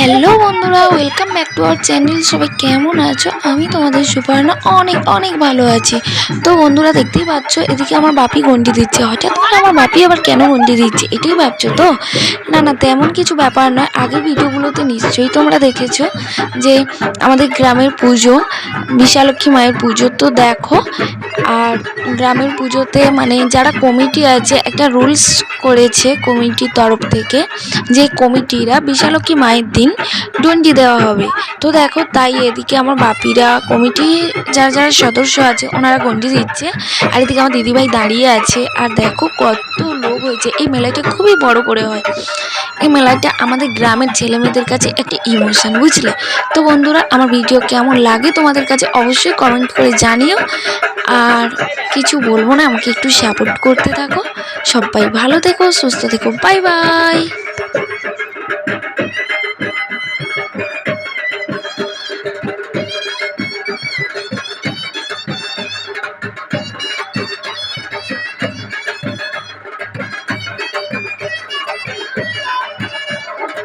Hello বন্ধুরা welcome back to our channel সবাই কেমন আছো? আমি তোমাদের সুপারনা অনেক অনেক ভালো আছি। তো বন্ধুরা, দেখতেই পাচ্ছ, এদিকে আমার বাপি গন্ডি দিচ্ছে। হঠাৎ করে আমার বাপি আবার কেন গন্ডি দিচ্ছে, এটাই ভাবছ তো? না না, তেমন কিছু ব্যাপার নয়। আগের ভিডিওগুলোতে নিশ্চয়ই তোমরা দেখেছ যে আমাদের গ্রামের পুজো, বিশালক্ষী মায়ের পুজো তো দেখো। আর গ্রামের পুজোতে মানে যারা কমিটি আছে, একটা রুলস করেছে কমিটির তরফ থেকে যে কমিটিরা বিশালক্ষী মায়ের দিন ডন্ডি দেওয়া হবে। তো দেখো, তাই এদিকে আমার বাপিরা কমিটি যারা যারা সদস্য আছে, ওনারা গন্ডি দিচ্ছে। আর এদিকে আমার দিদিভাই দাঁড়িয়ে আছে। আর দেখো, কত লোক হয়েছে। এই মেলাটা খুবই বড় করে হয়। এই মেলাটা আমাদের গ্রামের ছেলেমেয়েদের কাছে একটা ইমোশন বুঝলে? তো বন্ধুরা, আমার ভিডিও কেমন লাগে তোমাদের কাছে অবশ্যই কমেন্ট করে জানিও। আর কিছু বলব না, আমাকে একটু সাপোর্ট করতে থাকো। সবাই ভালো থেকো, সুস্থ থেকো। Bye bye